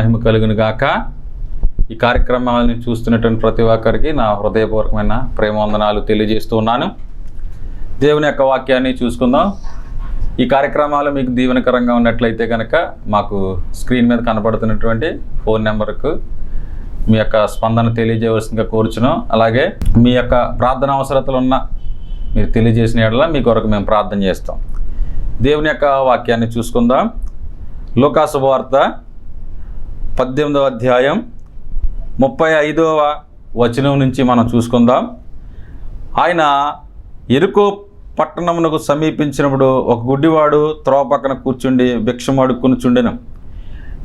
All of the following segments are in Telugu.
మహిమ కలుగును గాక. ఈ కార్యక్రమాలను చూస్తున్నటువంటి ప్రతి ఒక్కరికి నా హృదయపూర్వకమైన ప్రేమవందనాలు తెలియజేస్తూ ఉన్నాను. దేవుని యొక్క వాక్యాన్ని చూసుకుందాం. ఈ కార్యక్రమాలు మీకు దీవెనకరంగా ఉన్నట్లయితే కనుక మాకు స్క్రీన్ మీద కనపడుతున్నటువంటి ఫోన్ నెంబర్కు మీ యొక్క స్పందన తెలియజేయవలసిందిగా కోరుచున్నాం. అలాగే మీ యొక్క ప్రార్థన అవసరతలు ఉన్న మీరు తెలియజేసిన యెడల మీ కొరకు మేము ప్రార్థన చేస్తాం. దేవుని యొక్క వాక్యాన్ని చూసుకుందాం. లోకాసు వార్త పద్దెనిమిదవ అధ్యాయం ముప్పై ఐదవ వచనం నుంచి మనం చూసుకుందాం. ఆయన ఎరుకో పట్టణమునకు సమీపించినప్పుడు ఒక గుడ్డివాడు త్రోవ పక్కన కూర్చుండి భిక్షం అడుక్కునుచుండెను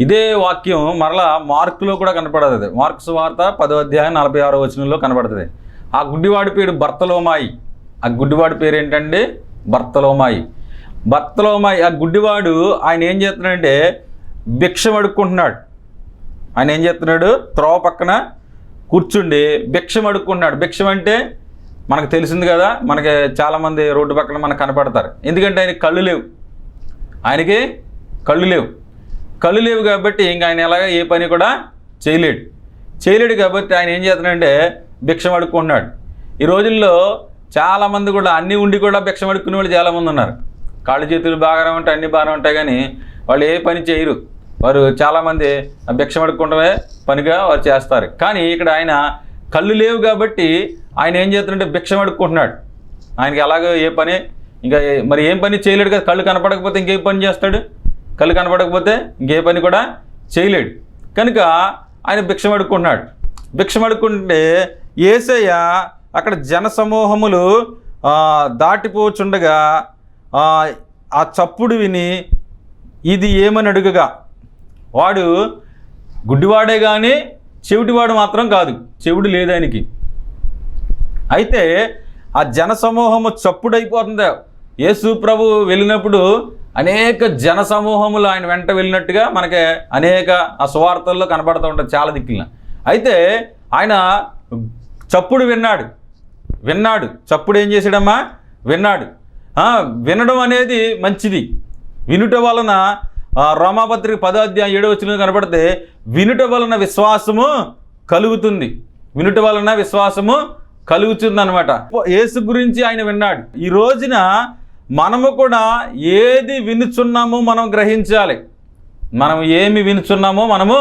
ఇదే వాక్యం మరలా మార్కులో కూడా కనపడుతుంది. మార్క్స్ వార్త పదో అధ్యాయం నలభై ఆరో వచనంలో కనపడుతుంది. ఆ గుడ్డివాడి పేరు భర్తలోమాయి ఆ గుడ్డివాడి పేరు ఏంటంటే భర్తలోమాయి భర్తలోమాయి ఆ గుడ్డివాడు ఆయన ఏం చేస్తున్నాడంటే భిక్షం అడుక్కుంటున్నాడు ఆయన ఏం చేస్తున్నాడు? త్రోవ పక్కన కూర్చుండి భిక్షం అడుక్కుంటున్నాడు. భిక్షం అంటే మనకు తెలిసింది కదా మనకి చాలామంది రోడ్డు పక్కన మనకు కనపడతారు. ఎందుకంటే ఆయనకి కళ్ళు లేవు. ఆయనకి కళ్ళు లేవు. కళ్ళు లేవు కాబట్టి ఇంకా ఆయన ఎలాగ ఏ పని కూడా చేయలేడు. చేయలేడు కాబట్టి ఆయన ఏం చేస్తున్నాడంటే భిక్షం అడుక్కుంటున్నాడు. ఈ రోజుల్లో చాలామంది కూడా అన్నీ ఉండి కూడా భిక్షం అడుక్కునే వాళ్ళు చాలామంది ఉన్నారు. కాళ్ళు చేతులు బాగానే ఉంటాయి అన్నీ బాగానే ఉంటాయి కానీ వాళ్ళు ఏ పని చేయరు. వారు చాలామంది భిక్షం అడుక్కుంటమే పనిగా వారు చేస్తారు. కానీ ఇక్కడ ఆయన కళ్ళు లేవు కాబట్టి ఆయన ఏం చేస్తున్నాడంటే భిక్షం అడుక్కుంటున్నాడు ఆయనకి ఎలాగో ఏ పని ఇంకా మరి ఏం పని చేయలేడు కదా కళ్ళు కనపడకపోతే ఇంకే పని చేస్తాడు? కళ్ళు కనపడకపోతే ఇంకే పని కూడా చేయలేడు. కనుక ఆయన భిక్షం అడుక్కుంటున్నాడు భిక్షం అడుక్కుంటే ఏసయ్య అక్కడ జన సమూహములు దాటిపోచుండగా ఆ, ఆ చప్పుడు విని ఇది ఏమని అడుగగా? వాడు గుడ్డివాడే కానీ చెవిటివాడు మాత్రం కాదు. చెవుడు లేదు ఆయనకి. అయితే ఆ జన సమూహము చప్పుడైపోతుంది? యేసు ప్రభు వెళ్ళినప్పుడు అనేక జన సమూహములు ఆయన వెంట వెళ్ళినట్టుగా మనకి అనేక ఆ సువార్తల్లో కనబడుతూ ఉంటుంది చాలా దిక్కులన. అయితే ఆయన చప్పుడు విన్నాడు. విన్నాడు. చప్పుడు ఏం చేశాడమ్మా? విన్నాడు. వినడం అనేది మంచిది. వినుట వలన రోమాపత్రిక పదాధ్యాయం ఏడో వచ్చిన కనపడితే వినుట వలన విశ్వాసము కలుగుతుంది. వినుట వలన విశ్వాసము కలుగుతుంది అనమాట యేసు గురించి ఆయన విన్నాడు. ఈ రోజున మనము కూడా ఏది వినుచున్నామో మనం గ్రహించాలి. మనం ఏమి వినుచున్నామో మనము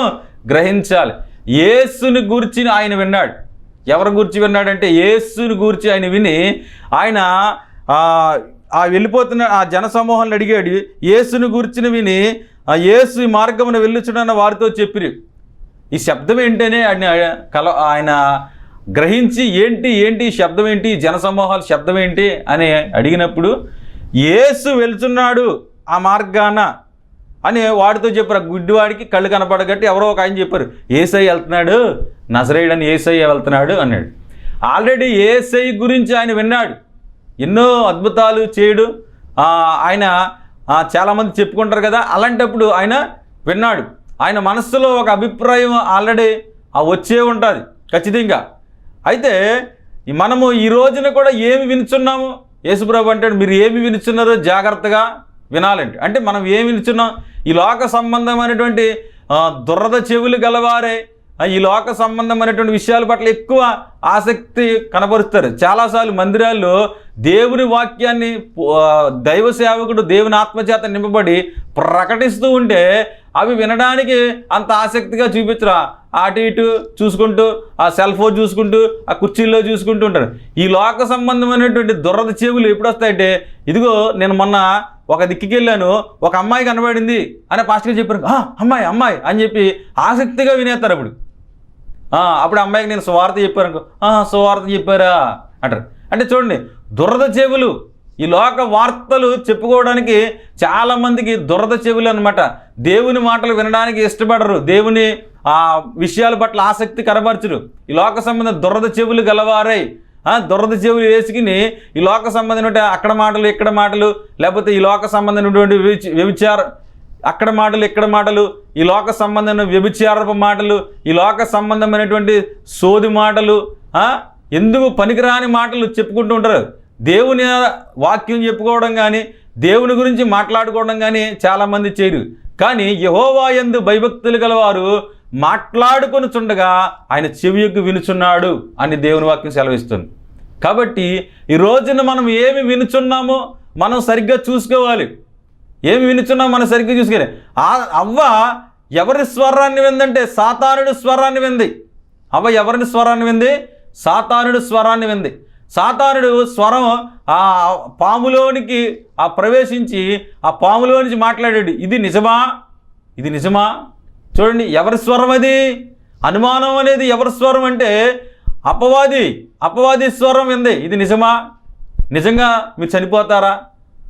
గ్రహించాలి. యేసుని గురించి ఆయన విన్నాడు. ఎవరి గురించి విన్నాడంటే యేసుని గూర్చి ఆయన విని ఆయన ఆ, వెళ్ళిపోతున్న ఆ జనసమూహాన్ని అడిగాడు యేసును గుర్చిన విని ఆ యేసు ఈ మార్గమున వెళ్ళుచున్న వారితో చెప్పిరి. ఈ శబ్దం ఏంటనే ఆయన కల ఆయన గ్రహించి ఏంటి ఏంటి శబ్దం ఏంటి? జనసమూహాల శబ్దం ఏంటి? అని అడిగినప్పుడు యేసు వెళ్తున్నాడు ఆ మార్గాన అని వాడితో చెప్పారు. ఆ గుడ్డివాడికి కళ్ళు కనపడగట్టి ఎవరో ఒక ఆయన చెప్పారు ఏసై వెళ్తున్నాడు నజరేయుడని ఏసై వెళ్తున్నాడు అన్నాడు. ఆల్రెడీ ఏసై గురించి ఆయన విన్నాడు. ఎన్నో అద్భుతాలు చేయడు. ఆయన చాలామంది చెప్పుకుంటారు కదా అలాంటప్పుడు ఆయన విన్నాడు. ఆయన మనస్సులో ఒక అభిప్రాయం ఆల్రెడీ వచ్చే ఉంటుంది ఖచ్చితంగా. అయితే మనము ఈ రోజున కూడా ఏమి వినుచున్నాము? యేసుప్రభు అంటాడు మీరు ఏమి వినుచున్నారో జాగ్రత్తగా వినాలండి. అంటే మనం ఏమి వినుచున్నాం? ఈ లోక సంబంధమైనటువంటి దురద చెవులు గలవారే ఈ లోక సంబంధమైనటువంటి విషయాల పట్ల ఎక్కువ ఆసక్తి కనబరుస్తారు. చాలాసార్లు మందిరాల్లో దేవుని వాక్యాన్ని దైవ సేవకుడు దేవుని ఆత్మచేత నింపబడి ప్రకటిస్తూ ఉంటే అవి వినడానికి అంత ఆసక్తిగా చూపించరా? అటు ఇటు చూసుకుంటూ ఆ సెల్ ఫోన్ చూసుకుంటూ ఆ కుర్చీల్లో చూసుకుంటూ ఉంటారు. ఈ లోక సంబంధమైనటువంటి దురద చెవులు ఎప్పుడు వస్తాయంటే ఇదిగో నేను మొన్న ఒక దిక్కుకి వెళ్ళాను ఒక అమ్మాయి కనబడింది అని పాస్టర్గా చెప్పారు. అమ్మాయి అమ్మాయి అని చెప్పి ఆసక్తిగా వినేస్తారు అప్పుడు. అప్పుడు అమ్మాయికి నేను సువార్త చెప్పాను అనుకో "ఆ, సువార్త చెప్పారా? అంటారు. అంటే చూడండి దురద చెవులు ఈ లోక వార్తలు చెప్పుకోవడానికి చాలామందికి దురద చెవులు అనమాట దేవుని మాటలు వినడానికి ఇష్టపడరు. దేవుని ఆ విషయాల పట్ల ఆసక్తి కనబరచరు. ఈ లోక సంబంధ దురద చెవులు గలవారై దురద చెవులు వేసుకుని ఈ లోక సంబంధమైన అక్కడ మాటలు ఇక్కడ మాటలు లేకపోతే ఈ లోక సంబంధమైనటువంటి వ్యభిచార అక్కడ మాటలు ఇక్కడ మాటలు ఈ లోక సంబంధమైన వ్యభిచారపు మాటలు ఈ లోక సంబంధమైనటువంటి సోది మాటలు ఎందుకు పనికిరాని మాటలు చెప్పుకుంటూ ఉంటారు? దేవుని వాక్యం చెప్పుకోవడం కానీ దేవుని గురించి మాట్లాడుకోవడం కానీ చాలామంది చేయరు. కానీ యహోవా యందు భయభక్తులు గలవారు మాట్లాడుకొని చుండగా ఆయన చెవియొగ్గు వినుచున్నాడు అని దేవుని వాక్యం సెలవిస్తుంది. కాబట్టి ఈ రోజున మనం ఏమి వినుచున్నామో మనం సరిగ్గా చూసుకోవాలి. ఏమి వినుచున్నాం మన సరిగ్గా చూసుకునే? ఆ అవ్వ ఎవరి స్వరాన్ని విందంటే సాతానుడు స్వరాన్ని వింది. అవ్వ ఎవరిని స్వరాన్ని వింది? సాతానుడు స్వరాన్ని వింది. సాతానుడు స్వరం ఆ పాములోనికి ఆ ప్రవేశించి ఆ పాములో నుంచి మాట్లాడాడు. ఇది నిజమా? ఇది నిజమా? చూడండి ఎవరి స్వరం అది? అనుమానం అనేది ఎవరి స్వరం అంటే అపవాది అపవాది స్వరం వింది. ఇది నిజమా? నిజంగా మీరు చనిపోతారా?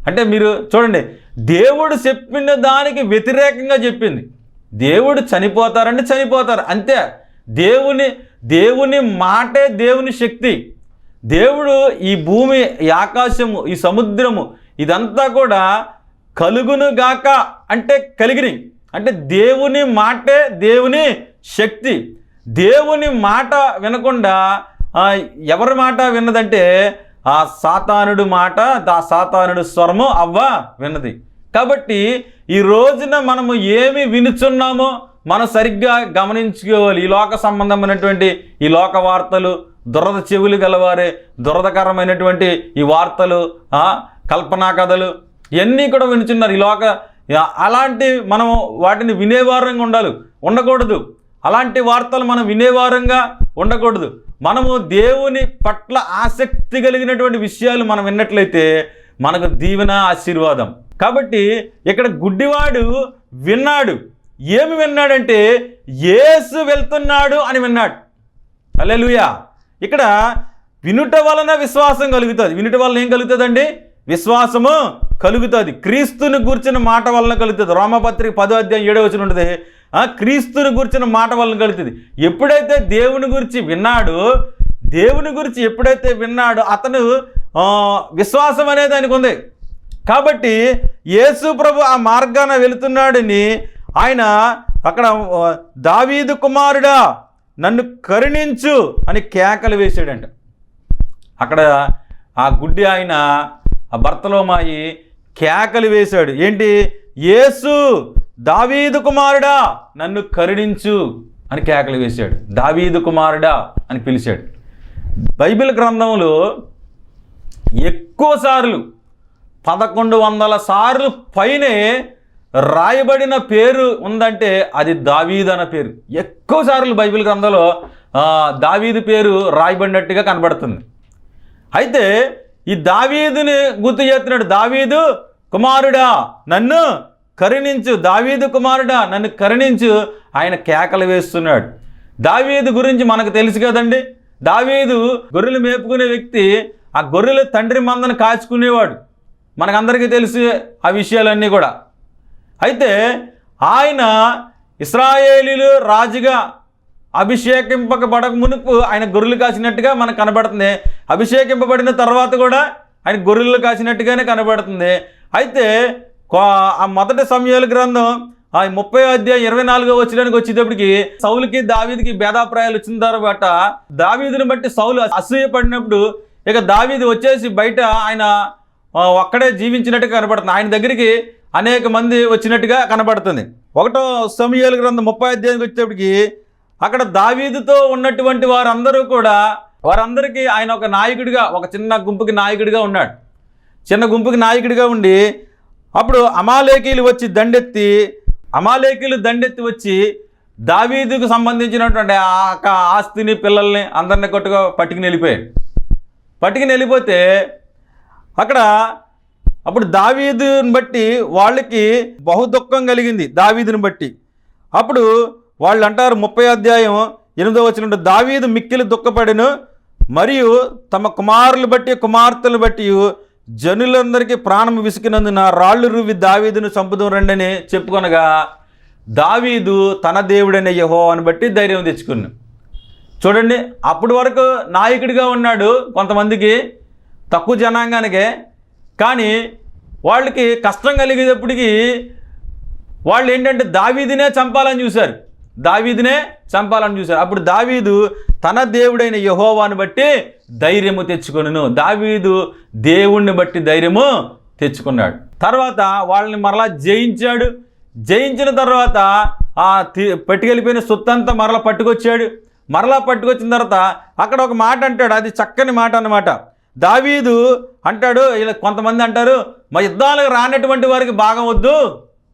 అంటే మీరు చూడండి దేవుడు చెప్పిన దానికి వ్యతిరేకంగా చెప్పింది. దేవుడు చనిపోతారంటే చనిపోతారు. అంతే. దేవుని దేవుని మాటే దేవుని శక్తి. దేవుడు ఈ భూమి ఈ ఆకాశము ఈ సముద్రము ఇదంతా కూడా కలుగును గాక అంటే కలిగిని అంటే దేవుని మాటే దేవుని శక్తి. దేవుని మాట వినకుండా ఎవరి మాట విన్నదంటే ఆ సాతానుడు మాట ఆ సాతానుడు స్వరము అవ్వ విన్నది. కాబట్టి ఈ రోజున మనము ఏమి వినుచున్నామో మనం సరిగ్గా గమనించుకోవాలి. ఈ లోక సంబంధమైనటువంటి ఈ లోక వార్తలు దురద చెవులు గలవారే దురదకరమైనటువంటి ఈ వార్తలు కల్పనా కథలు ఇవన్నీ కూడా వినుచున్నారు. ఈ లోక అలాంటి మనము వాటిని వినేవారంగా ఉండాలి. ఉండకూడదు. అలాంటి వార్తలు మనం వినేవారంగా ఉండకూడదు. మనము దేవుని పట్ల ఆసక్తి కలిగినటువంటి విషయాలు మనం విన్నట్లయితే మనకు దీవెన ఆశీర్వాదం. కాబట్టి ఇక్కడ గుడ్డివాడు విన్నాడు. ఏమి విన్నాడంటే ఏసు వెళ్తున్నాడు అని విన్నాడు. అల్లెలుయా ఇక్కడ వినుట వలన విశ్వాసం కలుగుతుంది. వినుట వలన ఏం కలుగుతుందండి? విశ్వాసము కలుగుతుంది. క్రీస్తుని గూర్చిన మాట వలన కలుగుతుంది. రోమపత్రిక పదో అధ్యాయం ఏడో వచ్చిన ఉంటుంది. క్రీస్తుని గురించిన మాట వలన కలుగుతుంది. ఎప్పుడైతే దేవుని గురించి విన్నాడో దేవుని గురించి ఎప్పుడైతే విన్నాడో అతను విశ్వాసం అనేది ఆయనకు ఉంది. కాబట్టి యేసు ప్రభు ఆ మార్గాన వెళుతున్నాడని ఆయన అక్కడ దావీదు కుమారుడా నన్ను కరుణించు అని కేకలు వేసాడంట అక్కడ ఆ గుడ్డి ఆయన ఆ భర్తలో మాయి కేకలు వేశాడు. ఏంటి? యేసు దావీదు కుమారుడా నన్ను కరుణించు అని కేకలు వేశాడు. దావీదు కుమారుడా అని పిలిచాడు. బైబిల్ గ్రంథంలో ఎక్కువ సార్లు పదకొండు వందల సార్లు పైనే రాయబడిన పేరు ఉందంటే అది దావీదు అన్న పేరు. ఎక్కువ సార్లు బైబిల్ గ్రంథంలో దావీదు పేరు రాయబడినట్టుగా కనబడుతుంది. అయితే ఈ దావీదుని గుర్తు చేస్తున్నాడు దావీదు కుమారుడా నన్ను కరుణించు దావీదు కుమారుడా నన్ను కరుణించు ఆయన కేకలు వేస్తున్నాడు. దావీదు గురించి మనకు తెలుసు కదండి. దావీదు గొర్రెలు మేపుకునే వ్యక్తి ఆ గొర్రెల తండ్రి మందను కాచుకునేవాడు. మనకందరికీ తెలుసు ఆ విషయాలన్నీ కూడా. అయితే ఆయన ఇస్రాయేలీలు రాజుగా అభిషేకింపబడక మునుపు ఆయన గొర్రెలు కాసినట్టుగా మనకు కనబడుతుంది. అభిషేకింపబడిన తర్వాత కూడా ఆయన గొర్రెలు కాసినట్టుగానే కనబడుతుంది. అయితే కో- ఆ మొదటి సమయాల గ్రంథం ఆ ముప్పై అధ్యాయం ఇరవై నాలుగో వచ్చడానికి వచ్చేటప్పటికి సౌలుకి దావీదికి భేదాప్రాయాలు వచ్చిన తర్వాత దావీదుని బట్టి సౌలు అసూయ పడినప్పుడు ఇక దావీది వచ్చేసి బయట ఆయన ఒక్కడే జీవించినట్టుగా కనబడుతుంది. ఆయన దగ్గరికి అనేక మంది వచ్చినట్టుగా కనబడుతుంది. ఒకటో సమయాల గ్రంథం ముప్పై అధ్యాయానికి వచ్చేటప్పటికి అక్కడ దావీదుతో ఉన్నటువంటి వారందరూ కూడా వారందరికీ ఆయన ఒక నాయకుడిగా ఒక చిన్న గుంపుకి నాయకుడిగా ఉన్నాడు. చిన్న గుంపుకి నాయకుడిగా ఉండి అప్పుడు అమాలేకీలు వచ్చి దండెత్తి అమాలేకీలు దండెత్తి వచ్చి దావీదుకు సంబంధించినటువంటి ఆ ఆస్తిని పిల్లల్ని అందరిని కొట్టుగా పట్టుకుని వెళ్ళిపోయాడు పట్టుకుని వెళ్ళిపోతే అక్కడ అప్పుడు దావీదుని బట్టి వాళ్ళకి బహు దుఃఖం కలిగింది దావీదుని బట్టి. అప్పుడు వాళ్ళు అంటారు ముప్పై అధ్యాయం ఎనిమిదో వచ్చిన దావీదు మిక్కిలి దుఃఖపడిను మరియు తమ కుమారులు బట్టి కుమార్తెలు బట్టి జనులందరికీ ప్రాణం విసికినందున రాళ్ళు రువి దావీదును చంపుదాం రండని చెప్పుకొనగా దావీదు తన దేవుడైన యహో అని బట్టి ధైర్యం తెచ్చుకున్నాను చూడండి అప్పటి వరకు నాయకుడిగా ఉన్నాడు కొంతమందికి. తక్కువ జనాంగానికే. కానీ వాళ్ళకి కష్టం కలిగేటప్పటికి వాళ్ళు ఏంటంటే దావీదినే చంపాలని చూశారు. దావీదినే చంపాలని చూశారు. అప్పుడు దావీదు తన దేవుడైన యహోవాను బట్టి ధైర్యము తెచ్చుకొను దావీదు దేవుణ్ణి బట్టి ధైర్యము తెచ్చుకున్నాడు. తర్వాత వాళ్ళని మరలా జయించాడు. జయించిన తర్వాత ఆ తి- పట్టుకెళ్ళిపోయిన సొత్తంతా మరలా పట్టుకొచ్చాడు. మరలా పట్టుకొచ్చిన తర్వాత అక్కడ ఒక మాట అంటాడు. అది చక్కని మాట అన్నమాట. దావీదు అంటాడు ఇలా కొంతమంది అంటారు మా యుద్ధాలకు రానటువంటి వారికి భాగం వద్దు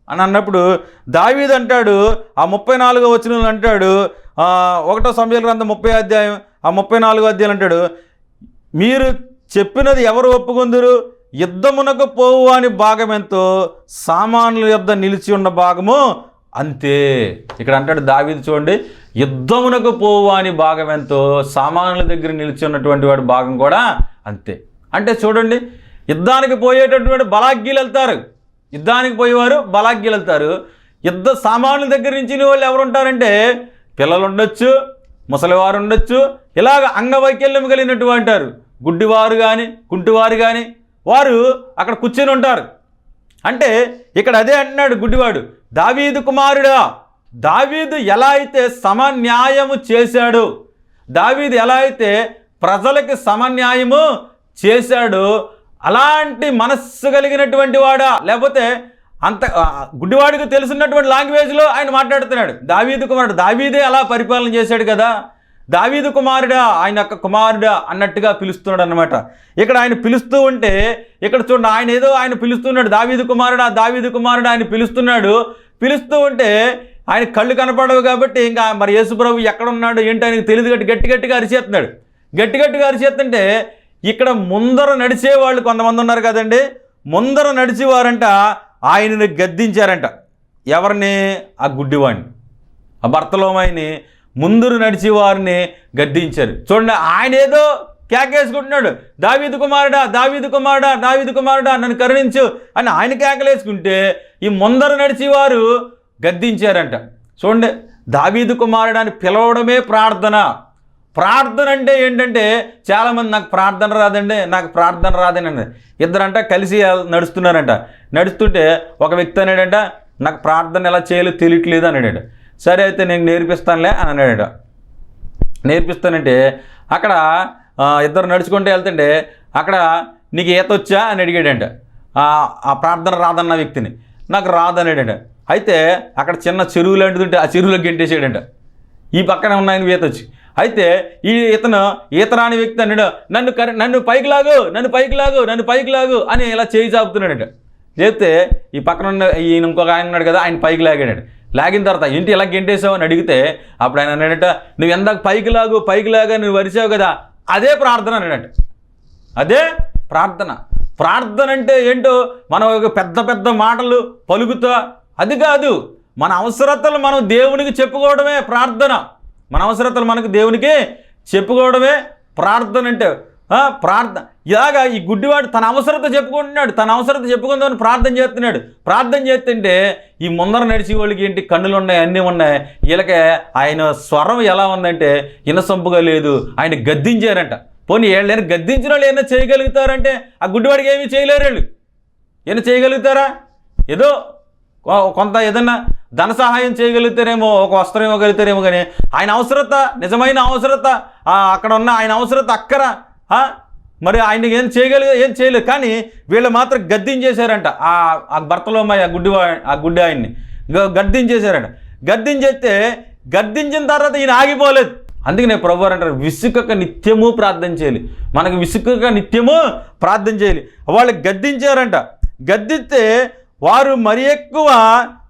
అని అన్నప్పుడు దావీదు అంటాడు ఆ ముప్పై నాలుగో వచ్చిన అంటాడు ఒకటో సమయాల గ్రంథం ముప్పై అధ్యాయం ఆ ముప్పై నాలుగో అధ్యాయం అంటాడు మీరు చెప్పినది ఎవరు ఒప్పుకుందరు? యుద్ధమునకు పోవు అని భాగం ఎంతో సామాన్యుల యుద్ధ నిలిచి ఉన్న భాగము అంతే. ఇక్కడ అంటాడు దావీదు చూడండి యుద్ధమునకు పోవు అని భాగం ఎంతో సామాన్యుల దగ్గర నిలిచి ఉన్నటువంటి వాడి భాగం కూడా అంతే. అంటే చూడండి యుద్ధానికి పోయేటటువంటి బలాగ్యులు వెళ్తారు. యుద్ధానికి పోయేవారు బలాగ్యులు వెళ్తారు. యుద్ధ సామాన్యుల దగ్గర నుంచి వాళ్ళు ఎవరు ఉంటారంటే పిల్లలు ఉండొచ్చు ముసలివారు ఉండొచ్చు ఇలాగ అంగవైకల్యం కలిగినటువంటి అంటారు గుడ్డివారు కానీ కుంటివారు కానీ వారు అక్కడ కూర్చొని ఉంటారు. అంటే ఇక్కడ అదే అంటున్నాడు గుడ్డివాడు దావీదు కుమారుడా దావీదు ఎలా అయితే సమన్యాయము చేశాడు దావీదు ఎలా అయితే ప్రజలకి సమన్యాయము చేశాడు అలాంటి మనస్సు కలిగినటువంటి వాడా? లేకపోతే అంత గుడ్డివాడికి తెలిసినటువంటి లాంగ్వేజ్లో ఆయన మాట్లాడుతున్నాడు. దావీదు కుమారుడు దావీదే అలా పరిపాలన చేశాడు కదా? దావీదు కుమారుడా ఆయన యొక్క కుమారుడా అన్నట్టుగా పిలుస్తున్నాడు అనమాట ఇక్కడ ఆయన పిలుస్తూ ఉంటే ఇక్కడ చూడండి ఆయన ఏదో ఆయన పిలుస్తున్నాడు దావీదు కుమారుడా దావీదు కుమారుడా ఆయన పిలుస్తున్నాడు. పిలుస్తూ ఉంటే ఆయన కళ్ళు కనపడవు కాబట్టి ఇంకా మరి యేసుప్రభు ఎక్కడ ఉన్నాడు ఏంటి ఆయనకు తెలియదు గట్టి గట్టి గట్టిగా అరిచేస్తున్నాడు. గట్టి గట్టిగా అరిచేస్తుంటే ఇక్కడ ముందర నడిచే వాళ్ళు కొంతమంది ఉన్నారు కదండి. ముందర నడిచేవారంట ఆయనని గద్దించారంట. ఎవరిని? ఆ గుడ్డివాడిని ఆ భర్తలోమాయిని ముందురు నడిచి వారిని గద్దించారు. చూడండి ఆయన ఏదో కేకేసుకుంటున్నాడు. దావీదు కుమారుడా దావీదు కుమారుడా దావీదు కుమారుడా నన్ను కరుణించు అని ఆయన కేకలేసుకుంటే ఈ ముందర నడిచి వారు గద్దించారంట. చూడండి దావీదు కుమారుడు అని పిలవడమే ప్రార్థన. ప్రార్థన అంటే ఏంటంటే చాలామంది నాకు ప్రార్థన రాదండి నాకు ప్రార్థన రాదండి ఇద్దరంట కలిసి నడుస్తున్నారంట. నడుస్తుంటే ఒక వ్యక్తి అనేడంట నాకు ప్రార్థన ఎలా చేయాలో తెలియట్లేదు అన్నాడు సరే అయితే నేను నేర్పిస్తానులే అని అన్నాడట నేర్పిస్తానంటే అక్కడ ఇద్దరు నడుచుకుంటూ వెళ్తుంటే అక్కడ నీకు ఈత వచ్చా అని అడిగాడంట. ఆ ప్రార్థన రాదన్న వ్యక్తిని. నాకు రాదనేడంట. అయితే అక్కడ చిన్న చెరువు లాంటిది ఉంటే ఆ చెరువులో గెంటేసాడంట. ఈ పక్కన ఉన్నాయని వేతొచ్చి వచ్చి. అయితే ఈ ఇతను ఈత రాని వ్యక్తి అన్నాడు నన్ను కరె నన్ను పైకి లాగు నన్ను పైకి లాగు నన్ను పైకి లాగు అని ఇలా చేయి చాపుతున్నాడట. చెప్తే ఈ పక్కన ఉన్న ఈయన ఇంకొక ఆయన ఉన్నాడు కదా ఆయన పైకి లాగాడట. లాగిన తర్వాత ఏంటి ఇలా గెంటేసావు? అని అడిగితే అప్పుడు ఆయన అన్నాడట నువ్వు ఎందాక పైకి లాగు పైకి లాగా నువ్వు వరిసావు కదా అదే ప్రార్థన అన్నాడట. అదే ప్రార్థన. ప్రార్థన అంటే ఏంటో మనం ఒక పెద్ద పెద్ద మాటలు పలుకుతా. అది కాదు మన అవసరతలు మనం దేవునికి చెప్పుకోవడమే ప్రార్థన. మన అవసరతలు మనకు దేవునికి చెప్పుకోవడమే ప్రార్థన అంటే ప్రార్థన ఇలాగా ఈ గుడ్డివాడు తన అవసరత చెప్పుకుంటున్నాడు తన అవసరత చెప్పుకుందామని ప్రార్థన చేస్తున్నాడు. ప్రార్థన చేస్తుంటే ఈ ముందర నడిచే వాళ్ళకి ఏంటి కన్నులు ఉన్నాయి అన్నీ ఉన్నాయి. వీళ్ళకే ఆయన స్వరం ఎలా ఉందంటే ఇనసొంపుగా లేదు ఆయన గద్దించారంట. పోనీ ఏళ్ళైనా గద్దించిన వాళ్ళు ఏమైనా చేయగలుగుతారంటే ఆ గుడ్డివాడికి ఏమీ చేయలేరు వీళ్ళు. ఏమైనా చేయగలుగుతారా? ఏదో కొంత ఏదన్నా ధన సహాయం చేయగలుగుతారేమో ఒక వస్త్రం ఇవ్వగలుగుతారేమో కానీ ఆయన అవసరత నిజమైన అవసరత అక్కడ ఉన్న ఆయన అవసరత అక్కర? మరి ఆయన ఏం చేయగలిగే ఏం చేయలేదు. కానీ వీళ్ళు మాత్రం గద్దించేశారంట. ఆ ఆ భర్తలో ఆ గుడ్డి ఆ గుడ్డి ఆయన్ని గ- గద్దించేశారంట. గద్దించేస్తే గద్దించిన తర్వాత ఈయన ఆగిపోలేదు. అందుకే నేను ప్రభు అంటారు విసుకక నిత్యము ప్రార్థన చేయాలి. మనకు విసుకక నిత్యము ప్రార్థన చేయాలి. వాళ్ళు గద్దించారంట. గద్దిస్తే వారు మరి ఎక్కువ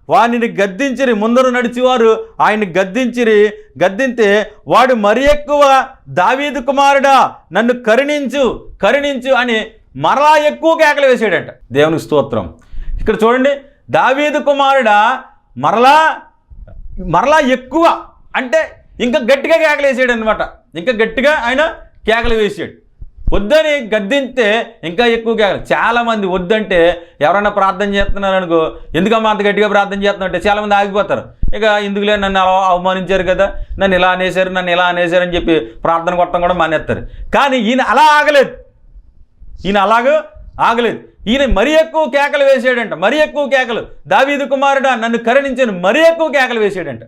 వానిని గద్దించిరి ముందరు నడిచివారు ఆయన్ని గద్దించిరి. గద్దింతే వాడు మరి ఎక్కువ దావీదు కుమారుడా నన్ను కరుణించు కరుణించు అని మరలా ఎక్కువ కేకలు వేసాడంట. దేవునికి స్తోత్రం. ఇక్కడ చూడండి దావీదు కుమారుడా మరలా మరలా ఎక్కువ. అంటే ఇంకా గట్టిగా కేకలు వేసాడు అనమాట ఇంకా గట్టిగా ఆయన కేకలు వేసాడు వద్దని గద్దింతే ఇంకా ఎక్కువ కేకలు. చాలామంది వద్దంటే ఎవరైనా ప్రార్థన చేస్తున్నారు అనుకో ఎందుకమ్మా అంత గట్టిగా ప్రార్థన చేస్తున్నావు అంటే చాలామంది ఆగిపోతారు. ఇక ఎందుకులే నన్ను అలా అవమానించారు కదా? నన్ను ఇలా అనేశారు నన్ను ఇలా అనేశారు అని చెప్పి ప్రార్థన కొట్టడం కూడా మానేస్తారు. కానీ ఈయన అలా ఆగలేదు. ఈయన అలాగూ ఆగలేదు. ఈయన మరీ ఎక్కువ కేకలు వేసాడంట మరీ ఎక్కువ కేకలు. దావీదు కుమారుడా నన్ను కరుణించను. మరీ ఎక్కువ కేకలు వేసాడంట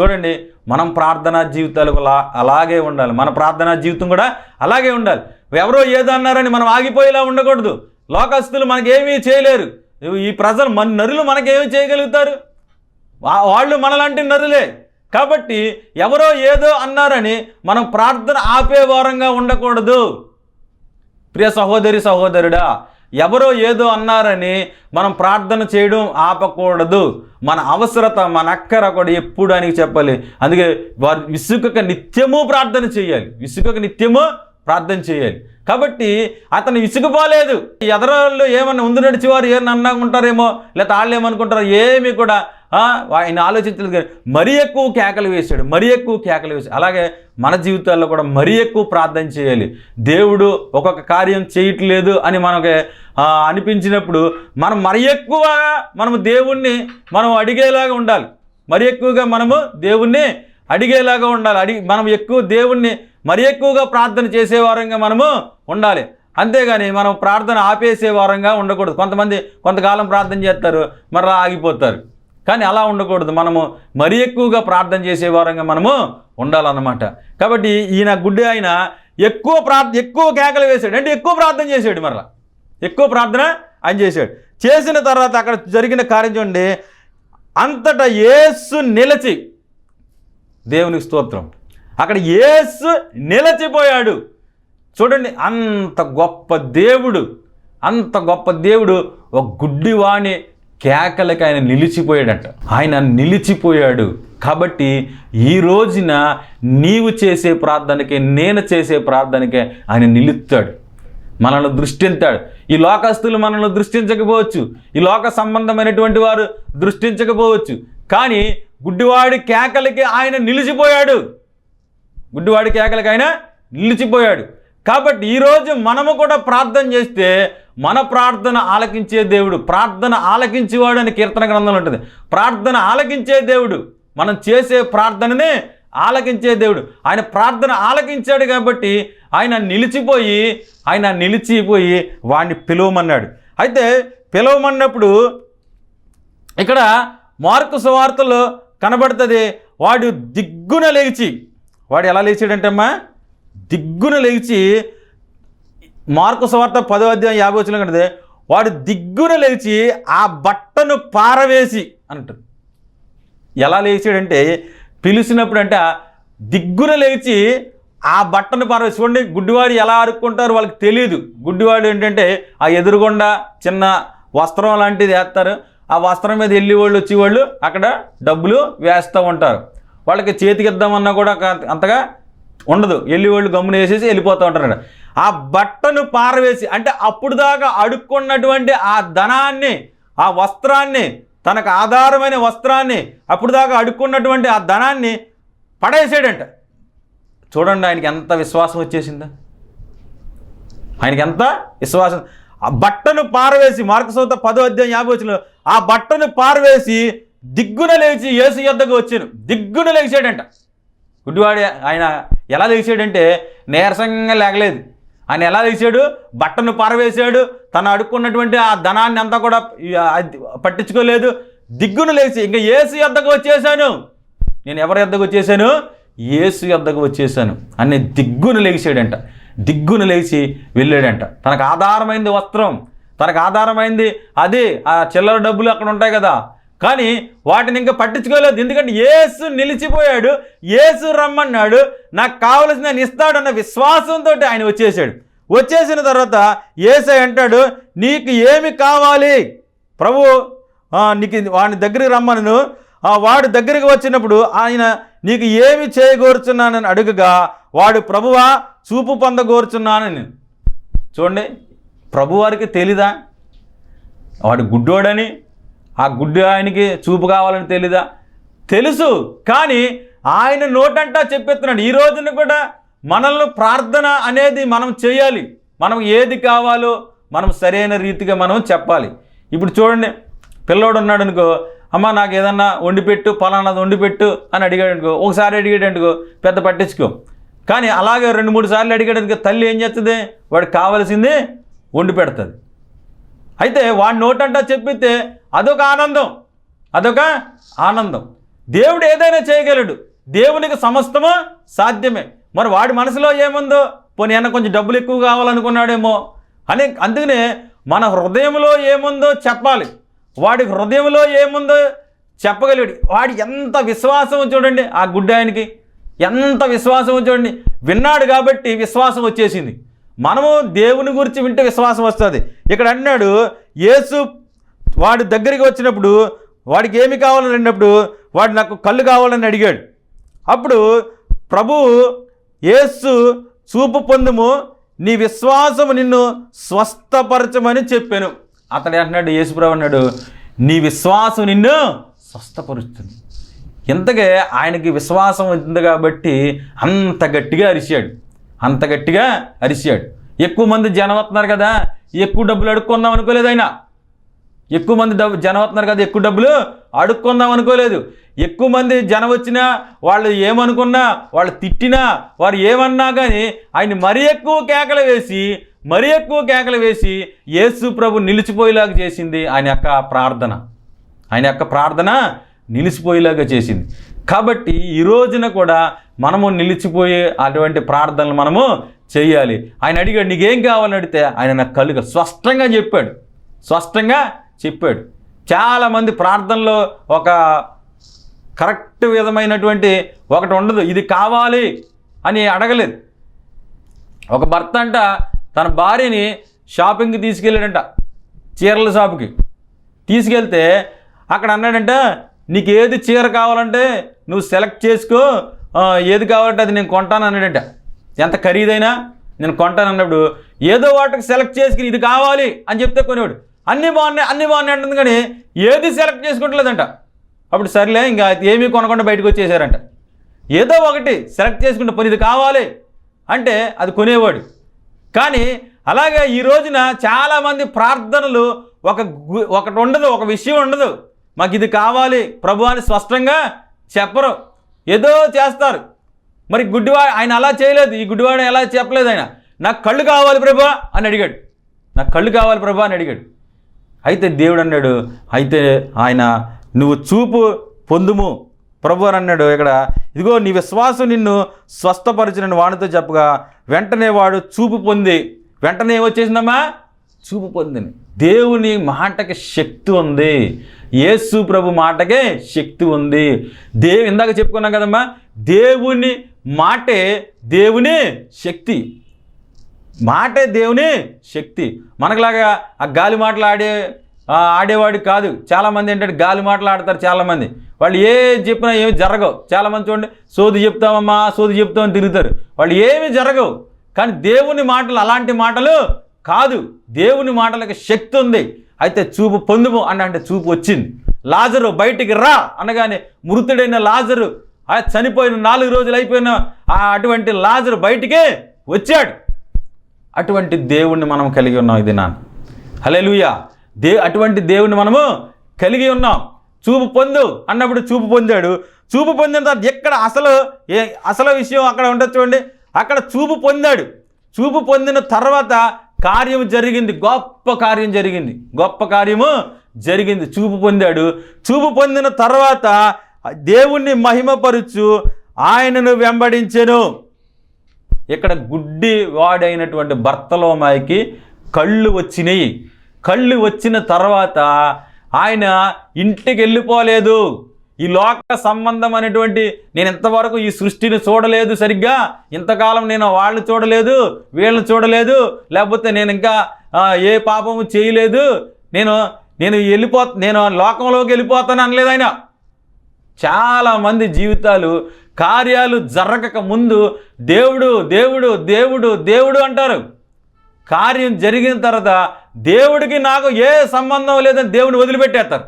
చూడండి మనం ప్రార్థనా జీవితాలు అలాగే ఉండాలి. మన ప్రార్థనా జీవితం కూడా అలాగే ఉండాలి. ఎవరో ఏదో అన్నారని మనం ఆగిపోయేలా ఉండకూడదు. లోకస్తులు మనకేమీ చేయలేరు. ఈ ప్రజలు మన నరులు మనకేమి చేయగలుగుతారు? వాళ్ళు మనలాంటి నరులే. కాబట్టి ఎవరో ఏదో అన్నారని మనం ప్రార్థన ఆపే వారంగా ఉండకూడదు. ప్రియ సహోదరి సహోదరుడా ఎవరో ఏదో అన్నారని మనం ప్రార్థన చేయడం ఆపకూడదు. మన అవసరత మన అక్కర కూడా ఎప్పుడు అని చెప్పాలి. అందుకే వారు విసుకక నిత్యము ప్రార్థన చేయాలి. విసుకక నిత్యము ప్రార్థన చేయాలి. కాబట్టి అతను విసుగుపోలేదు ఎదరాళ్ళు ఏమన్నా ముందు నడిచేవారు ఏమన్నా అన్నాకుంటారేమో లేకపోతే వాళ్ళు ఏమనుకుంటారో ఏమీ కూడా ఆయన ఆలోచించలేదు కానీ మరీ ఎక్కువ కేకలు వేశాడు మరీ ఎక్కువ కేకలు వేశాడు. అలాగే మన జీవితాల్లో కూడా మరీ ఎక్కువ ప్రార్థన చేయాలి. దేవుడు ఒక్కొక్క కార్యం చేయట్లేదు అని మనకి అనిపించినప్పుడు మనం మరీ ఎక్కువ మనము దేవుణ్ణి మనం అడిగేలాగా ఉండాలి. మరి ఎక్కువగా మనము దేవుణ్ణి అడిగేలాగా ఉండాలి. అడిగి మనం ఎక్కువ దేవుణ్ణి మరి ఎక్కువగా ప్రార్థన చేసే వారంగా మనము ఉండాలి. అంతేగాని మనం ప్రార్థన ఆపేసే వారంగా ఉండకూడదు. కొంతమంది కొంతకాలం ప్రార్థన చేస్తారు మరలా ఆగిపోతారు. కానీ అలా ఉండకూడదు. మనము మరీ ఎక్కువగా ప్రార్థన చేసే వారంగా మనము ఉండాలన్నమాట. కాబట్టి ఈయన గుడ్డి ఆయన ఎక్కువ ప్రార్థ ఎక్కువ కేకలు వేశాడు అంటే ఎక్కువ ప్రార్థన చేశాడు మరలా. ఎక్కువ ప్రార్థన ఆయన చేశాడు చేసిన తర్వాత అక్కడ జరిగిన కార్యం చూడండి. అంతటా యేసు నిలచి దేవునికి స్తోత్రం. అక్కడ యేసు నిలచిపోయాడు. చూడండి అంత గొప్ప దేవుడు అంత గొప్ప దేవుడు ఒక గుడ్డివాణి కేకలకి ఆయన నిలిచిపోయాడట. ఆయన నిలిచిపోయాడు. కాబట్టి ఈ రోజున నీవు చేసే ప్రార్థనకి నేను చేసే ప్రార్థనకే ఆయన నిలుస్తాడు. మనల్ని దృష్టింతాడు ఈ లోకస్తులు మనల్ని దృష్టించకపోవచ్చు. ఈ లోక సంబంధమైనటువంటి వారు దృష్టించకపోవచ్చు. కానీ గుడ్డివాడి కేకలకి ఆయన నిలిచిపోయాడు. గుడ్డివాడి కేకలకైనా నిలిచిపోయాడు. కాబట్టి ఈరోజు మనము కూడా ప్రార్థన చేస్తే మన ప్రార్థన ఆలకించే దేవుడు ప్రార్థన ఆలకించేవాడు అని కీర్తన గ్రంథంలో ఉంటుంది. ప్రార్థన ఆలకించే దేవుడు మనం చేసే ప్రార్థననే ఆలకించే దేవుడు. ఆయన ప్రార్థన ఆలకించాడు కాబట్టి ఆయన నిలిచిపోయి ఆయన నిలిచిపోయి వాడిని పిలువమన్నాడు. అయితే పిలవమన్నప్పుడు ఇక్కడ మార్కు సువార్తలో కనబడుతుంది వాడు దిగ్గున లేచి వాడు ఎలా లేచాడంటమ్మా? దిగ్గున లేచి మార్కు సువార్త పదో అధ్యాయం యాభై వచ్చిన కంటే వాడు దిగ్గున లేచి ఆ బట్టను పారవేసి అంటారు. ఎలా లేచాడంటే పిలిచినప్పుడు అంటే దిగ్గున లేచి ఆ బట్టను పారవేసి చూడండి గుడ్డివాడు ఎలా అరుక్కుంటారు వాళ్ళకి తెలియదు గుడ్డివాడు ఏంటంటే ఆ ఎదురుగుండా చిన్న వస్త్రం లాంటిది వేస్తారు. ఆ వస్త్రం మీద వెళ్ళి వాళ్ళు వచ్చేవాళ్ళు అక్కడ డబ్బులు వేస్తూ ఉంటారు. వాళ్ళకి చేతికి ఇద్దామన్నా కూడా అంతగా ఉండదు. వెళ్ళి వాళ్ళు గమ్మున వేసేసి వెళ్ళిపోతూ ఉంటారు ఆ బట్టను పారవేసి అంటే అప్పుడు దాకా అడుక్కున్నటువంటి ఆ ధనాన్ని ఆ వస్త్రాన్ని తనకు ఆధారమైన వస్త్రాన్ని అప్పుడు దాకా అడుక్కున్నటువంటి ఆ ధనాన్ని పడేసాడంట. చూడండి ఆయనకి ఎంత విశ్వాసం వచ్చేసిందా? ఆయనకి ఎంత విశ్వాసం? ఆ బట్టను పారవేసి మార్కసోత పదో అధ్యాయం యాభై వచ్చిన ఆ బట్టను పారవేసి దిగ్గున లేచి యేసు యొద్దకు వచ్చాను. దిగ్గున లేచాడంట. గుడ్డివాడు ఆయన ఎలా లేచాడంటే నీరసంగా లేగలేదు. ఆయన ఎలా లేచాడు? బట్టను పారవేశాడు. తను అడుక్కున్నటువంటి ఆ ధనాన్ని అంతా కూడా పట్టించుకోలేదు. దిగ్గున లేచి ఇంకా ఏసు యొద్దకు వచ్చేసాను నేను ఎవరి యొద్దకు వచ్చేసాను ఏసు యొద్దకు వచ్చేసాను అనే దిగ్గున లేచాడంట. దిగ్గును లేచి వెళ్ళాడంట. తనకు ఆధారమైంది వస్త్రం. తనకు ఆధారమైంది అది ఆ చిల్లర డబ్బులు అక్కడ ఉంటాయి కదా. కానీ వాటిని ఇంకా పట్టించుకోలేదు. ఎందుకంటే ఏసు నిలిచిపోయాడు. ఏసు రమ్మన్నాడు. నాకు కావలసిన నేను ఇస్తాడన్న విశ్వాసంతో ఆయన వచ్చేసాడు వచ్చేసిన తర్వాత ఏసై అంటాడు నీకు ఏమి కావాలి? ప్రభు నీకు వాడి దగ్గరికి రమ్మను వాడి వాడు దగ్గరికి వచ్చినప్పుడు ఆయన నీకు ఏమి చేయగోరుచున్నానని అడుగుగా వాడు ప్రభువా చూపు పొందగోరుచున్నానని. చూడండి ప్రభువారికి తెలీదా? వాడు గుడ్డోడని ఆ గుడ్డి ఆయనకి చూపు కావాలని తెలీదా? తెలుసు కానీ ఆయన నోటంటా చెప్పేస్తున్నాడు. ఈ రోజున కూడా మనల్ని ప్రార్థన అనేది మనం చేయాలి. మనం ఏది కావాలో మనం సరైన రీతిగా మనం చెప్పాలి. ఇప్పుడు చూడండి పిల్లోడు ఉన్నాడు అనుకో అమ్మ నాకు ఏదన్నా వండిపెట్టు పలానాది వండిపెట్టు అని అడిగాడు అనుకో ఒకసారి అడిగాడు అనుకో పెద్ద పట్టించుకో. కానీ అలాగే రెండు మూడు సార్లు అడిగాడు అనుకో తల్లి ఏం చేస్తుంది వాడికి కావాల్సింది వండి పెడుతుంది. అయితే వాడి నోటంటా చెప్పితే అదొక ఆనందం. అదొక ఆనందం. దేవుడు ఏదైనా చేయగలడు. దేవునికి సమస్తము సాధ్యమే. మరి వాడి మనసులో ఏముందో? పోనీ ఏమన్నా కొంచెం డబ్బులు ఎక్కువ కావాలనుకున్నాడేమో? అని అందుకనే మన హృదయంలో ఏముందో చెప్పాలి. వాడి హృదయంలో ఏముందో చెప్పగలిగాడు. వాడి ఎంత విశ్వాసం చూడండి ఆ గుడ్డ ఆయనకి. ఎంత విశ్వాసం చూడండి. విన్నాడు కాబట్టి విశ్వాసం వచ్చేసింది. మనము దేవుని గురించి వింటే విశ్వాసం వస్తుంది. ఇక్కడ అన్నాడు యేసు వాడి దగ్గరికి వచ్చినప్పుడు వాడికి ఏమి కావాలని అడిగినప్పుడు వాడు నాకు కళ్ళు కావాలని అడిగాడు. అప్పుడు ప్రభువు యేసు చూపు పొందుము. నీ విశ్వాసము నిన్ను స్వస్థపరచమని చెప్పాను. అతడు అంటున్నాడు యేసుప్రభు అన్నాడు నీ విశ్వాసం నిన్ను స్వస్థపరుస్తుంది. ఇంతకే ఆయనకి విశ్వాసం ఉంది కాబట్టి అంత గట్టిగా అరిచాడు అంత గట్టిగా అరిచాడు ఎక్కువ మంది జనం వస్తున్నారు కదా ఎక్కువ డబ్బులు అడుక్కుందాం అనుకోలేదు ఆయన. ఎక్కువ మంది డబ్బు జనం వస్తున్నారు కదా ఎక్కువ డబ్బులు? అడుక్కుందాం అనుకోలేదు. ఎక్కువ మంది జనం వచ్చినా వాళ్ళు ఏమనుకున్నా వాళ్ళు తిట్టినా వారు ఏమన్నా కానీ ఆయన మరీ ఎక్కువ కేకలు వేసి మరీ ఎక్కువ కేకలు వేసి యేసు ప్రభు నిలిచిపోయేలాగా చేసింది ఆయన యొక్క ప్రార్థన. ఆయన యొక్క ప్రార్థన నిలిచిపోయేలాగా చేసింది. కాబట్టి ఈ రోజున కూడా మనము నిలిచిపోయే అటువంటి ప్రార్థనలు మనము చేయాలి. ఆయన అడిగాడు నీకేం కావాలని అడిగితే? ఆయన నాకు కలుగ స్పష్టంగా చెప్పాడు. స్పష్టంగా చెప్పాడు. చాలామంది ప్రార్థనలో ఒక కరెక్ట్ విధమైనటువంటి ఒకటి ఉండదు. ఇది కావాలి అని అడగలేదు. ఒక భర్త అంట తన భార్యని షాపింగ్కి తీసుకెళ్ళాడంట చీరల షాపుకి. తీసుకెళ్తే అక్కడ అన్నాడంట నీకు ఏది చీర కావాలంటే నువ్వు సెలెక్ట్ చేసుకో. ఏది కావాలంటే అది నేను కొంటాను అన్నాడంట. ఎంత ఖరీదైనా నేను కొంటాను అన్నప్పుడు ఏదో వాటికి సెలెక్ట్ చేసుకుని ఇది కావాలి అని చెప్తే కొనేవాడు. అన్నీ బాగున్నాయి అన్నీ బాగున్నాయి అంటుంది కానీ ఏది సెలెక్ట్ చేసుకుంటలేదంట. అప్పుడు సర్లే ఇంకా ఏమీ కొనకుండా బయటకు వచ్చేసారంట. ఏదో ఒకటి సెలెక్ట్ చేసుకుంటే పని ఇది కావాలి అంటే అది కొనేవాడు. కానీ అలాగే ఈ రోజున చాలామంది ప్రార్థనలు ఒక గు- ఒకటి ఉండదు ఒక విషయం ఉండదు. మాకు ఇది కావాలి ప్రభు అని స్పష్టంగా చెప్పరు. ఏదో చేస్తారు. మరి గుడ్డివా ఆయన అలా చేయలేదు. ఈ గుడ్డివాడు ఎలా చెప్పలేదు ఆయన? నాకు కళ్ళు కావాలి ప్రభా అని అడిగాడు. నాకు కళ్ళు కావాలి ప్రభా అని అడిగాడు. అయితే దేవుడు అన్నాడు అయితే ఆయన నువ్వు చూపు పొందుము. ప్రభు అని అన్నాడు ఇక్కడ ఇదిగో నీ విశ్వాసం నిన్ను స్వస్థపరిచిన వాడితో చెప్పగా వెంటనే వాడు చూపు పొంది. వెంటనే ఏమొచ్చేసిందమ్మా చూపు పొందిని దేవుని మాటకి శక్తి ఉంది. యేసు ప్రభు మాటకే శక్తి ఉంది. దేవు ఇందాక చెప్పుకున్నాం కదమ్మా దేవుని మాటే దేవుని శక్తి. మాటే దేవుని శక్తి. మనకులాగా ఆ గాలి మాటలు ఆడే ఆడేవాడు కాదు. చాలామంది ఏంటంటే గాలి మాటలు ఆడతారు చాలామంది. వాళ్ళు ఏ చెప్పినా ఏమి జరగవు. చాలామంది చూడండి సోది చెప్తామమ్మా సోది చెప్తామని తిరుగుతారు. వాళ్ళు ఏమి జరగవు. కానీ దేవుని మాటలు అలాంటి మాటలు కాదు. దేవుని మాటలకు శక్తి ఉంది. అయితే చూపు పొందుము అని అంటే చూపు వచ్చింది. లాజరు బయటికి రా అనగానే మృతుడైన లాజరు చనిపోయిన నాలుగు రోజులు అయిపోయిన అటువంటి లాజరు బయటికే వచ్చాడు. అటువంటి దేవుణ్ణి మనం కలిగి ఉన్నాం ఇది నాన్న హలెలుయా దే అటువంటి దేవుణ్ణి మనము కలిగి ఉన్నాం. చూపు పొందు అన్నప్పుడు చూపు పొందాడు. చూపు పొందిన తర్వాత ఎక్కడ అసలు ఏ అసలు విషయం అక్కడ ఉండదు చూడండి. అక్కడ చూపు పొందాడు. చూపు పొందిన తర్వాత కార్యం జరిగింది. గొప్ప కార్యం జరిగింది. గొప్ప కార్యము జరిగింది. చూపు పొందాడు. చూపు పొందిన తర్వాత దేవుణ్ణి మహిమపరుచు ఆయనను వెంబడించెను. ఇక్కడ గుడ్డి వాడైనటువంటి భర్తలోమాయికి కళ్ళు వచ్చినాయి. కళ్ళు వచ్చిన తర్వాత ఆయన ఇంటికి వెళ్ళిపోలేదు ఈ లోక సంబంధం అనేటువంటి నేను ఇంతవరకు ఈ సృష్టిని చూడలేదు సరిగ్గా. ఇంతకాలం నేను వాళ్ళని చూడలేదు వీళ్ళని చూడలేదు. లేకపోతే నేను ఇంకా ఏ పాపము చేయలేదు. నేను నేను వెళ్ళిపో నేను లోకంలోకి వెళ్ళిపోతాను అనలేదు ఆయన. చాలామంది జీవితాలు కార్యాలు జరగక ముందు దేవుడు దేవుడు దేవుడు దేవుడు అంటారు. కార్యం జరిగిన తర్వాత దేవుడికి నాకు ఏ సంబంధం లేదని దేవుడిని వదిలిపెట్టేస్తారు.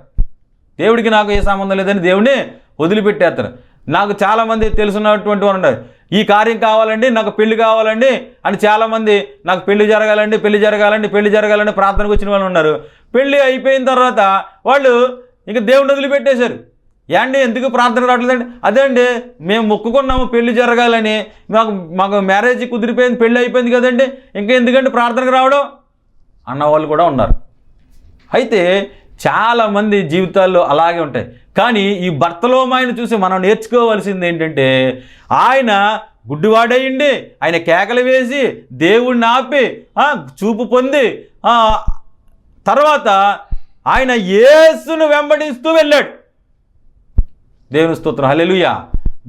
దేవుడికి నాకు ఏ సంబంధం లేదని దేవుడిని వదిలిపెట్టేస్తారు. నాకు చాలామంది తెలుసున్నటువంటి వారు ఉన్నారు. ఈ కార్యం కావాలండి నాకు పెళ్ళి కావాలండి అని చాలామంది నాకు పెళ్ళి జరగాలండి పెళ్ళి జరగాలండి పెళ్ళి జరగాలని ప్రార్థనకు వచ్చిన వాళ్ళు ఉన్నారు. పెళ్ళి అయిపోయిన తర్వాత వాళ్ళు ఇంకా దేవుడిని వదిలిపెట్టేశారు. ఏండి ఎందుకు ప్రార్థన రావట్లేదండి? అదే అండి మేము మొక్కుకున్నాము పెళ్ళి జరగాలని. మాకు మాకు మ్యారేజ్ కుదిరిపోయింది పెళ్ళి అయిపోయింది కదండి. ఇంకా ఎందుకంటే ప్రార్థనకు రావడం? అన్న వాళ్ళు కూడా ఉన్నారు. అయితే చాలామంది జీవితాల్లో అలాగే ఉంటాయి. కానీ ఈ భర్తలోమాయను చూసి మనం నేర్చుకోవాల్సింది ఏంటంటే ఆయన గుడ్డివాడయ్యండి ఆయన కేకలు వేసి దేవుణ్ణి ఆపి చూపు పొంది తర్వాత ఆయన యేసును వెంబడిస్తూ వెళ్ళాడు. దేవుని స్తోత్రం. హల్లెలూయా.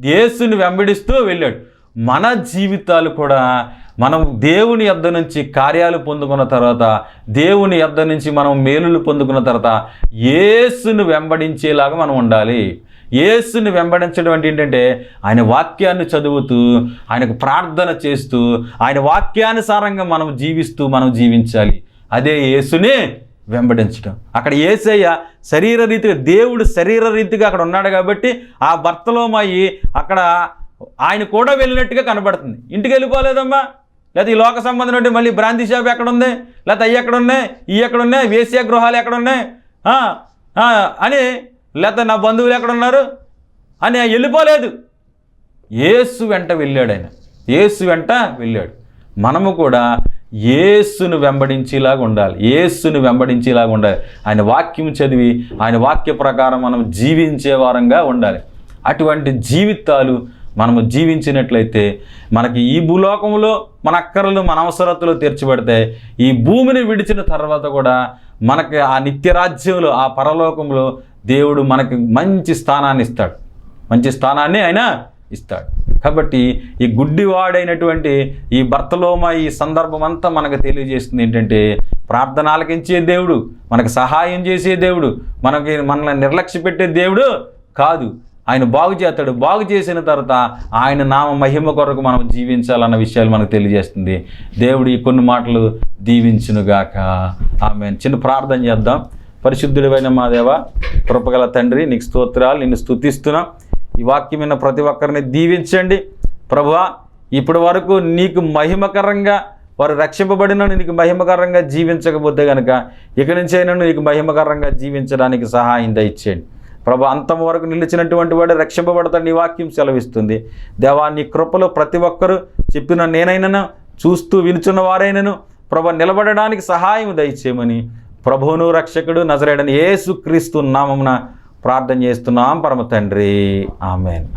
యేసుని వెంబడిస్తూ వెళ్ళాడు. మన జీవితాలు కూడా మనం దేవుని యొద్ద నుంచి కార్యాలు పొందుకున్న తర్వాత దేవుని యొద్ద నుంచి మనం మేలులు పొందుకున్న తర్వాత యేసును వెంబడించేలాగా మనం ఉండాలి. యేసుని వెంబడించడం అంటే ఏంటంటే ఆయన వాక్యాన్ని చదువుతూ ఆయనకు ప్రార్థన చేస్తూ ఆయన వాక్యానుసారంగా మనం జీవిస్తూ మనం జీవించాలి. అదే యేసునే వెంబడించడం అక్కడ ఏసయ్య శరీర రీతిగా దేవుడు శరీర రీతిగా అక్కడ ఉన్నాడు కాబట్టి ఆ భర్తలో మాయి అక్కడ ఆయన కూడా వెళ్ళినట్టుగా కనబడుతుంది. ఇంటికి వెళ్ళిపోలేదమ్మా. లేకపోతే ఈ లోక సంబంధం నుండి మళ్ళీ బ్రాంతి షాప్ ఎక్కడ ఉంది లేకపోతే అవి ఎక్కడున్నాయి? ఈ ఎక్కడున్నాయి? వేశ్య గృహాలు ఎక్కడున్నాయి? అని లేకపోతే నా బంధువులు ఎక్కడున్నారు? అని వెళ్ళిపోలేదు. ఏసు వెంట వెళ్ళాడు ఆయన. ఏసు వెంట వెళ్ళాడు. మనము కూడా యేసును వెంబడించేలాగా ఉండాలి. ఏసును వెంబడించేలాగా ఉండాలి. ఆయన వాక్యం చదివి ఆయన వాక్య ప్రకారం మనం జీవించే వారంగా ఉండాలి. అటువంటి జీవితాలు మనము జీవించినట్లయితే మనకి ఈ భూలోకంలో మన అక్కర్లు మన అవసరతలు తీర్చబడతాయి ఈ భూమిని విడిచిన తర్వాత కూడా మనకి ఆ నిత్యరాజ్యంలో ఆ పరలోకంలో దేవుడు మనకి మంచి స్థానాన్ని ఇస్తాడు. మంచి స్థానాన్ని ఆయన ఇస్తాడు. కాబట్టి ఈ గుడ్డివాడైనటువంటి ఈ భర్తలోమ ఈ సందర్భం అంతా మనకు తెలియజేస్తుంది ఏంటంటే ప్రార్థన ఆలకించే దేవుడు మనకు సహాయం చేసే దేవుడు మనకి మనల్ని నిర్లక్ష్య పెట్టే దేవుడు కాదు. ఆయన బాగు చేస్తాడు. బాగు చేసిన తర్వాత ఆయన నామ మహిమ కొరకు మనం జీవించాలన్న విషయాలు మనకు తెలియజేస్తుంది. దేవుడు ఈ కొన్ని మాటలు దీవించునుగాక. ఆమె చిన్న ప్రార్థన చేద్దాం. పరిశుద్ధుడివైన మా దేవ కృపగల తండ్రి నీకు స్తోత్రాలు నిన్ను స్తుతిస్తున్నాం. ఈ వాక్యమైన ప్రతి ఒక్కరిని దీవించండి. ప్రభువా ఇప్పటి వరకు నీకు మహిమకరంగా వారు రక్షింపబడిన నీకు మహిమకరంగా జీవించకపోతే కనుక ఇక నుంచి అయినా నీకు మహిమకరంగా జీవించడానికి సహాయం దయచేయండి. ప్రభు అంతం వరకు నిలిచినటువంటి వాడు రక్షింపబడతాడు నీ వాక్యం సెలవిస్తుంది. దేవా నీ కృపలో ప్రతి ఒక్కరూ చెప్పిన నేనైనాను చూస్తూ వినుచున్న వారైనను ప్రభు నిలబడడానికి సహాయం దయచేయమని ప్రభువును రక్షకుడు నజరేడని ఏసుక్రీస్తు నామమున ప్రార్థన చేస్తున్నాం పరమ తండ్రి. ఆమెన్.